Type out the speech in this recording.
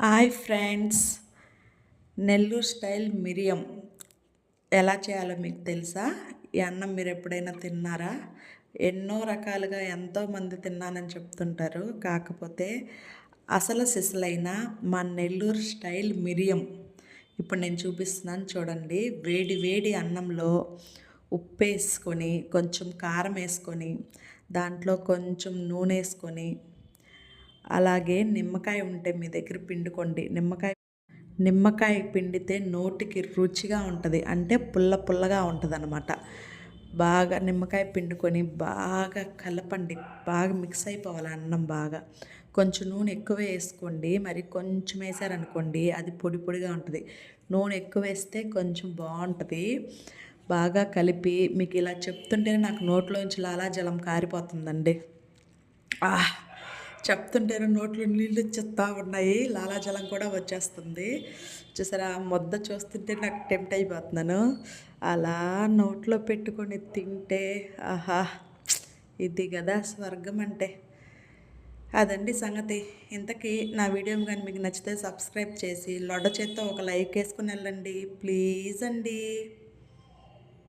Hi friends Nellore style మిరియం ఎలా చేయాలో మీకు తెలుసా? ఈ అన్నం మీరు ఎప్పుడైనా తిన్నారా? ఎన్నో రకాలుగా ఎంతోమంది తిన్నానని చెప్తుంటారు. కాకపోతే అసలు సిసలైన మా నెల్లూరు స్టైల్ మిరియం ఇప్పుడు నేను చూపిస్తున్నాను చూడండి. వేడి వేడి అన్నంలో ఉప్పు వేసుకొని కొంచెం కారం వేసుకొని దాంట్లో కొంచెం నూనె వేసుకొని అలాగే నిమ్మకాయ ఉంటే మీ దగ్గర పిండుకోండి. నిమ్మకాయ నిమ్మకాయ పిండితే నోటికి రుచిగా ఉంటుంది. అంటే పుల్ల పుల్లగా ఉంటుంది అనమాట బాగా నిమ్మకాయ పిండుకొని బాగా కలపండి. బాగా మిక్స్ అయిపోవాలి అన్నం బాగా. కొంచెం నూనె ఎక్కువ వేసుకోండి. మరి కొంచెం వేసారనుకోండి అది పొడి పొడిగా ఉంటుంది. నూనె ఎక్కువ వేస్తే కొంచెం బాగుంటుంది. బాగా కలిపి మీకు ఇలా చెప్తుంటేనే నాకు నోట్లోంచి లాలా జలం కారిపోతుందండి. ఆహ్! చెప్తుంటేనే నోట్లో నీళ్ళు వచ్చేస్తూ ఉన్నాయి. లాలాజలం కూడా వచ్చేస్తుంది. చూసారా? ముద్ద చూస్తుంటే నాకు టెంప్ట్ అయిపోతున్నాను. అలా నోట్లో పెట్టుకొని తింటే ఆహా ఇది కదా స్వర్గం అంటే. అదండి సంగతి. ఇంతకీ నా వీడియో కానీ మీకు నచ్చితే సబ్స్క్రైబ్ చేసి లొడ చేత్తో ఒక లైక్ వేసుకుని వెళ్ళండి. ప్లీజ్ అండి.